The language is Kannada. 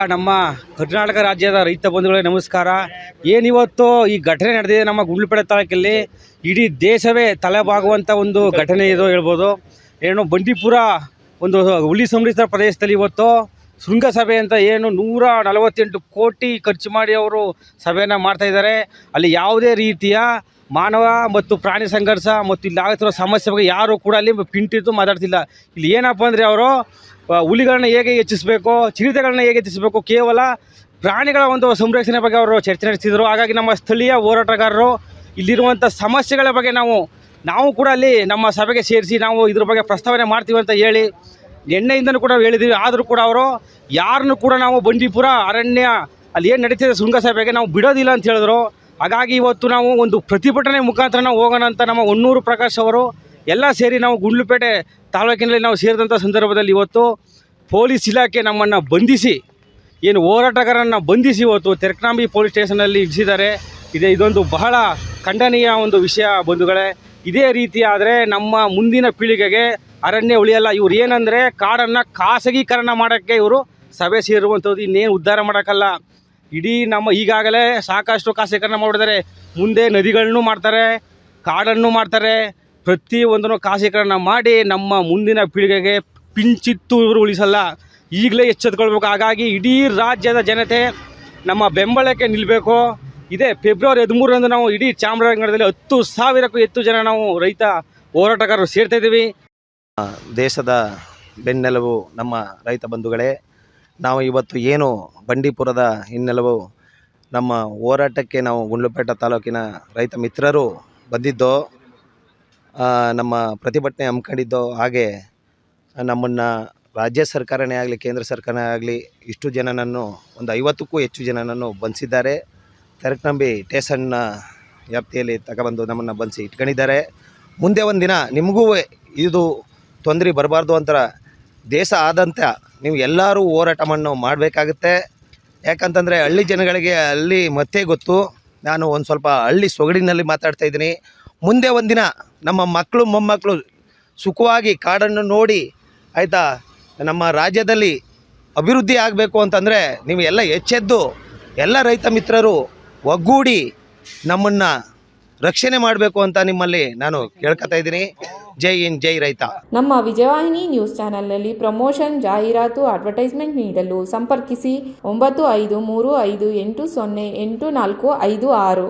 ನಮ್ಮ ಕರ್ನಾಟಕ ರಾಜ್ಯದ ರೈತ ಬಂಧುಗಳಿಗೆ ನಮಸ್ಕಾರ. ಏನಿವತ್ತು ಈ ಘಟನೆ ನಡೆದಿದೆ ನಮ್ಮ ಗುಂಡ್ಲುಪೇಟೆ ತಾಲೂಕಲ್ಲಿ? ಇಡೀ ದೇಶವೇ ತಲೆಬಾಗುವಂಥ ಒಂದು ಘಟನೆ ಇದು ಹೇಳ್ಬೋದು. ಏನು ಬಂಡೀಪುರ ಒಂದು ಹುಲಿ ಸಂರಕ್ಷಿತ ಪ್ರದೇಶದಲ್ಲಿ ಇವತ್ತು ಶೃಂಗಸಭೆ ಅಂತ ಏನು ನೂರ ನಲವತ್ತೆಂಟು ಕೋಟಿ ಖರ್ಚು ಮಾಡಿ ಅವರು ಸಭೆಯನ್ನು ಮಾಡ್ತಾ ಇದ್ದಾರೆ. ಅಲ್ಲಿ ಯಾವುದೇ ರೀತಿಯ ಮಾನವ ಮತ್ತು ಪ್ರಾಣಿ ಸಂಘರ್ಷ ಮತ್ತು ಇಲ್ಲಿ ಆಗುತ್ತಿರೋ ಸಮಸ್ಯೆ ಬಗ್ಗೆ ಯಾರು ಕೂಡ ಅಲ್ಲಿ ಪಿಂಟಿದ್ದು ಮಾತಾಡ್ತಿಲ್ಲ. ಇಲ್ಲಿ ಏನಪ್ಪ ಅಂದರೆ ಅವರು ಹುಲಿಗಳನ್ನ ಹೇಗೆ ಹೆಚ್ಚಿಸಬೇಕು, ಚಿರತೆಗಳನ್ನ ಹೇಗೆ ಹೆಚ್ಚಿಸಬೇಕು, ಕೇವಲ ಪ್ರಾಣಿಗಳ ಒಂದು ಸಂರಕ್ಷಣೆ ಬಗ್ಗೆ ಅವರು ಚರ್ಚೆ ನಡೆಸಿದರು. ಹಾಗಾಗಿ ನಮ್ಮ ಸ್ಥಳೀಯ ಹೋರಾಟಗಾರರು ಇಲ್ಲಿರುವಂಥ ಸಮಸ್ಯೆಗಳ ಬಗ್ಗೆ ನಾವು ನಾವು ಕೂಡ ಅಲ್ಲಿ ನಮ್ಮ ಸಭೆಗೆ ಸೇರಿಸಿ ನಾವು ಇದ್ರ ಬಗ್ಗೆ ಪ್ರಸ್ತಾವನೆ ಮಾಡ್ತೀವಿ ಅಂತ ಹೇಳಿ ಎಣ್ಣೆಯಿಂದನೂ ಕೂಡ ಹೇಳಿದ್ದೀವಿ ಆದರೂ ಕೂಡ ಅವರು ಯಾರನ್ನು ಕೂಡ ನಾವು ಬಂಡೀಪುರ ಅರಣ್ಯ ಅಲ್ಲಿ ಏನು ನಡೀತಿದೆ ಶೃಂಗಸಭೆಗೆ ನಾವು ಬಿಡೋದಿಲ್ಲ ಅಂತ ಹೇಳಿದ್ರು. ಹಾಗಾಗಿ ಇವತ್ತು ನಾವು ಒಂದು ಪ್ರತಿಭಟನೆ ಮುಖಾಂತರ ನಾವು ಹೋಗೋಣ ಅಂತ ನಮ್ಮ ಹೊನ್ನೂರು ಪ್ರಕಾಶ್ ಅವರು ಎಲ್ಲ ಸೇರಿ ನಾವು ಗುಂಡ್ಲುಪೇಟೆ ತಾಲೂಕಿನಲ್ಲಿ ನಾವು ಸೇರಿದಂಥ ಸಂದರ್ಭದಲ್ಲಿ ಇವತ್ತು ಪೊಲೀಸ್ ಇಲಾಖೆ ನಮ್ಮನ್ನು ಬಂಧಿಸಿ, ಏನು ಹೋರಾಟಗಾರರನ್ನು ಬಂಧಿಸಿ ಇವತ್ತು ತೆರಕನಾಂಬಿ ಪೊಲೀಸ್ ಸ್ಟೇಷನಲ್ಲಿ ಇರಿಸಿದ್ದಾರೆ ಇದೆ, ಇದೊಂದು ಬಹಳ ಖಂಡನೀಯ ಒಂದು ವಿಷಯ ಬಂಧುಗಳೇ. ಇದೇ ರೀತಿ ಆದರೆ ನಮ್ಮ ಮುಂದಿನ ಪೀಳಿಗೆಗೆ ಅರಣ್ಯ ಉಳಿಯಲ್ಲ, ಇವ್ರು ಏನಂದರೆ ಕಾಡನ್ನು ಖಾಸಗೀಕರಣ ಮಾಡೋಕ್ಕೆ ಇವರು ಸಭೆ ಸೇರುವಂಥದ್ದು, ಇನ್ನೇನು ಉದ್ಧಾರ ಮಾಡೋಕ್ಕಲ್ಲ. ಇಡೀ ನಮ್ಮ ಈಗಾಗಲೇ ಸಾಕಷ್ಟು ಖಾಸಗೀಕರಣ ಮಾಡಿದ್ದಾರೆ ಮುಂದೆ ನದಿಗಳನ್ನೂ ಮಾಡ್ತಾರೆ, ಕಾಡನ್ನು ಮಾಡ್ತಾರೆ. ಪ್ರತಿಯೊಂದನ್ನು ಖಾಸಗಿಕರಣ ಮಾಡಿ ನಮ್ಮ ಮುಂದಿನ ಪೀಳಿಗೆಗೆ ಪಿಂಚಿತ್ತು ಇವರು ಉಳಿಸಲ್ಲ. ಈಗಲೇ ಎಚ್ಚೆತ್ಕೊಳ್ಬೇಕು. ಹಾಗಾಗಿ ಇಡೀ ರಾಜ್ಯದ ಜನತೆ ನಮ್ಮ ಬೆಂಬಲಕ್ಕೆ ನಿಲ್ಲಬೇಕು ಇದೇ ಫೆಬ್ರವರಿ ಹದಿಮೂರರಂದು ನಾವು ಇಡೀ ಚಾಮರಾಜನಗರದಲ್ಲಿ ಹತ್ತು ಸಾವಿರಕ್ಕೂ ಹೆಚ್ಚು ಜನ ನಾವು ರೈತ ಹೋರಾಟಗಾರರು ಸೇರ್ತಾ ಇದ್ದೀವಿ. ದೇಶದ ಬೆನ್ನೆಲುಬು ನಮ್ಮ ರೈತ ಬಂಧುಗಳೇ, ನಾವು ಇವತ್ತು ಏನು ಬಂಡೀಪುರದ ಹಿನ್ನೆಲುವು ನಮ್ಮ ಹೋರಾಟಕ್ಕೆ ನಾವು ಗುಂಡ್ಲುಪೇಟೆ ತಾಲೂಕಿನ ರೈತ ಮಿತ್ರರು ಬಂದಿದ್ದೋ ನಮ್ಮ ಪ್ರತಿಭಟನೆ ಹಮ್ಮಿಕೊಂಡಿದ್ದೋ ಹಾಗೆ ನಮ್ಮನ್ನು ರಾಜ್ಯ ಸರ್ಕಾರನೇ ಆಗಲಿ, ಕೇಂದ್ರ ಸರ್ಕಾರನೇ ಆಗಲಿ ಇಷ್ಟು ಜನನನ್ನು, ಒಂದು ಐವತ್ತಕ್ಕೂ ಹೆಚ್ಚು ಜನನನ್ನು ಬಂಧಿಸಿದ್ದಾರೆ. ತೆರಕನಂಬಿ ಟೇಸನ್ನ ವ್ಯಾಪ್ತಿಯಲ್ಲಿ ತಗೊಬಂದು ನಮ್ಮನ್ನು ಬಂಧಿಸಿ ಇಟ್ಕೊಂಡಿದ್ದಾರೆ. ಮುಂದೆ ಒಂದು ದಿನ ನಿಮಗೂ ಇದು ತೊಂದರೆ ಬರಬಾರ್ದು ಅಂತ ದೇಶ ಆದಂತ ನೀವು ಎಲ್ಲರೂ ಹೋರಾಟ ಮಣ್ಣು ಮಾಡಬೇಕಾಗುತ್ತೆ. ಯಾಕಂತಂದರೆ ಹಳ್ಳಿ ಜನಗಳಿಗೆ ಅಲ್ಲಿ ಮತ್ತೆ ಗೊತ್ತು. ನಾನು ಒಂದು ಸ್ವಲ್ಪ ಹಳ್ಳಿ ಸೊಗಡಿನಲ್ಲಿ ಮಾತಾಡ್ತಾ ಇದ್ದೀನಿ. ಮುಂದೆ ಒಂದಿನ ನಮ್ಮ ಮಕ್ಕಳು ಮೊಮ್ಮಕ್ಕಳು ಸುಖವಾಗಿ ಕಾಡನ್ನು ನೋಡಿ, ಆಯಿತಾ, ನಮ್ಮ ರಾಜ್ಯದಲ್ಲಿ ಅಭಿವೃದ್ಧಿ ಆಗಬೇಕು ಅಂತಂದರೆ ನೀವು ಎಲ್ಲ ಎಚ್ಚೆದ್ದು ಎಲ್ಲ ರೈತ ಮಿತ್ರರು ಒಗ್ಗೂಡಿ ನಮ್ಮನ್ನು ರಕ್ಷಣೆ ಮಾಡಬೇಕು ಅಂತ ನಿಮ್ಮಲ್ಲಿ ನಾನು ಕೇಳ್ಕೊತಾ ಇದ್ದೀನಿ. ಜೈ ಇನ್ ಜೈ ರೈತ. ನಮ್ಮ ವಿಜಯವಾಹಿನಿ ನ್ಯೂಸ್ ಚಾನೆಲ್ನಲ್ಲಿ ಪ್ರಮೋಷನ್, ಜಾಹೀರಾತು, ಅಡ್ವರ್ಟೈಸ್ಮೆಂಟ್ ನೀಡಲು ಸಂಪರ್ಕಿಸಿ ಒಂಬತ್ತು ಐದು ಮೂರು ಐದು ಎಂಟು ಸೊನ್ನೆ ಎಂಟು ನಾಲ್ಕು ಐದು ಆರು.